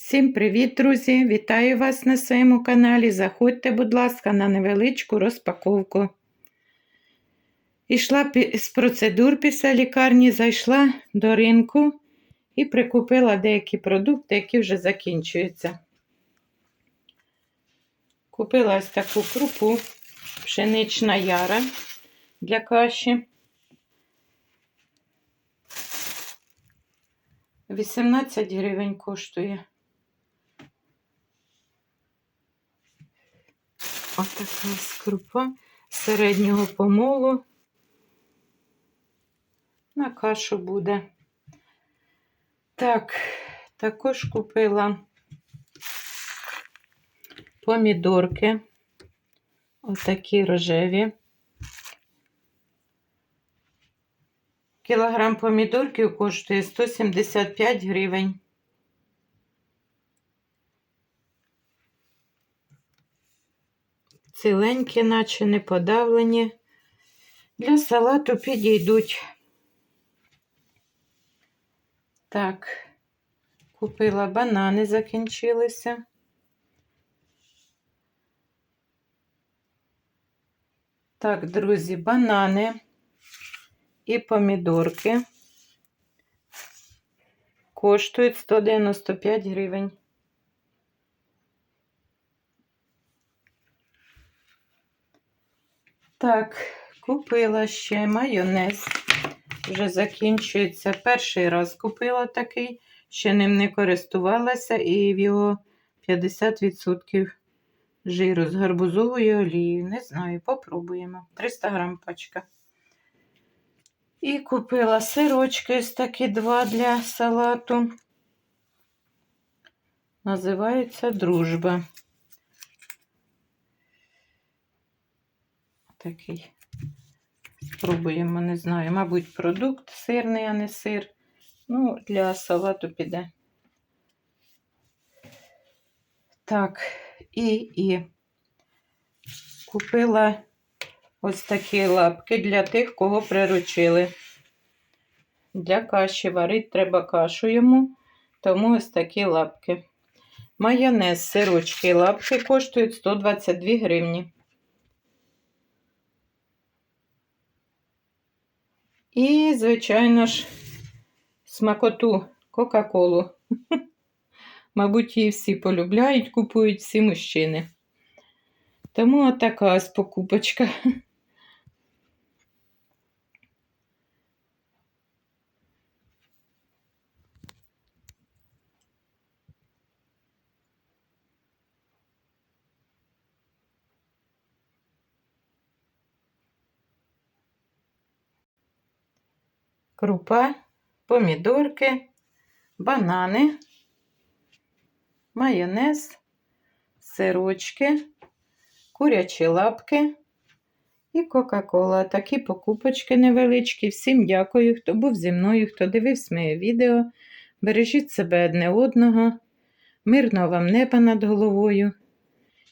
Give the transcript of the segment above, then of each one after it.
Всім привіт, друзі! Вітаю вас на своєму каналі. Заходьте, будь ласка, на невеличку розпаковку. Ішла з процедур після лікарні, зайшла до ринку і прикупила деякі продукти, які вже закінчуються. Купила ось таку крупу, пшенична яра для каші. 18 гривень коштує. Отака ось крупа середнього помолу. На кашу буде. Так, також купила помідорки. Отакі рожеві. Кілограм помідорків коштує 175 гривень. Ціленькі, наче не подавлені. Для салату підійдуть. Так, купила банани, закінчилися. Так, друзі, банани і помідорки коштують 195 гривень. Так, купила ще майонез. Вже закінчується. Перший раз купила такий, ще ним не користувалася, і в його 50% жиру з гарбузовою олією. Не знаю, попробуємо. 300 грам пачка. І купила сирочки ось такі два для салату. Називається дружба. Такий. Спробуємо, не знаю. Мабуть, продукт сирний, а не сир. Ну, для салату піде. Так, і, і купила ось такі лапки для тих, кого приручили. Для каші варити треба кашу йому, тому ось такі лапки. Майонез, сирочки лапки коштують 122 гривні. І, звичайно ж, смакоту Кока-Колу. Мабуть, її всі полюбляють, купують всі мужчини. Тому отака ось покупочка. Крупа, помідорки, банани, майонез, сирочки, курячі лапки і Кока-Кола. Такі покупочки невеличкі. Всім дякую, хто був зі мною, хто дивився моє відео. Бережіть себе одне одного. Мирного вам неба над головою.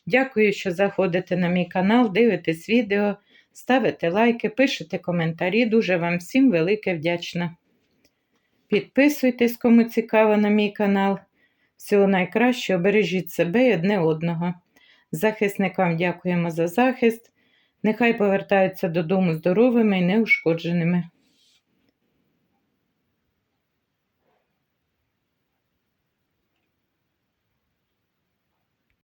Дякую, що заходите на мій канал, дивитесь відео, ставите лайки, пишете коментарі. Дуже вам всім велике вдячна. Підписуйтесь, кому цікаво на мій канал. Всього найкращого, бережіть себе і одне одного. Захисникам дякуємо за захист. Нехай повертаються додому здоровими і неушкодженими.